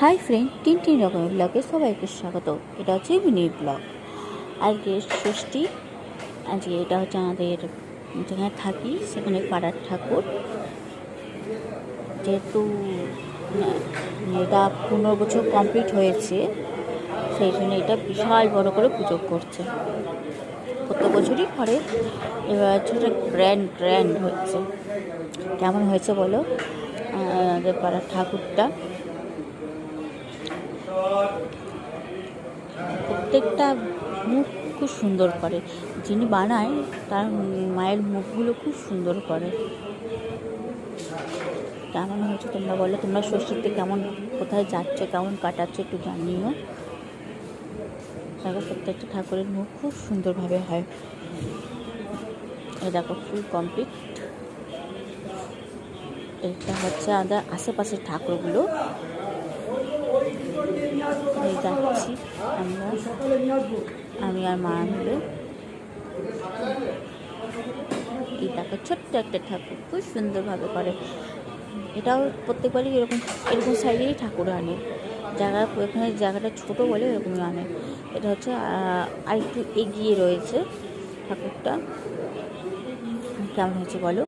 Hi friend তিন তিন রকমের ব্লগে সবাইকে স্বাগত। এটা হচ্ছে মিনি ব্লগ। আজকে ষষ্ঠী। আজকে এটা হচ্ছে আমাদের যেখানে থাকি, সেখানে পাড়ার ঠাকুর। যেহেতু এটা পনেরো বছর কমপ্লিট হয়েছে, সেই জন্য এটা বিশাল বড় করে পুজো করছে। প্রত্যেক বছরই করে। এবার এটা গ্র্যান্ড গ্র্যান্ড হচ্ছে কেমন হয়েছে বলো? আমাদের পাড়ার ঠাকুরটা। প্রত্যেকটা মুখ খুব সুন্দর করে। যিনি বানায়, তার মায়ের মুখগুলো খুব সুন্দর করে। কেমন হয়েছে তোমরা বলো, তোমরা ষষ্ঠীতে কেমন, কোথায় যাচ্ছ, কেমন কাটাচ্ছ একটু জানিও। দেখো, প্রত্যেকটা ঠাকুরের মুখ খুব সুন্দরভাবে হয়। এই দেখো ফুল কমপ্লিট এটা হচ্ছে আমাদের আশেপাশের ঠাকুরগুলো। এই যাচ্ছি আমরা। আমি আর মা মিলে এই দেখো ছোট্ট একটা ঠাকুর, খুব সুন্দরভাবে করে। এটাও প্রত্যেকবারই এরকম এরকম সাইজেরই ঠাকুর আনে। জায়গা এখানে জায়গাটা ছোট বলে এরকমই আনে। এটা হচ্ছে আর একটু এগিয়ে রয়েছে ঠাকুরটা। কেমন হয়েছে বলো?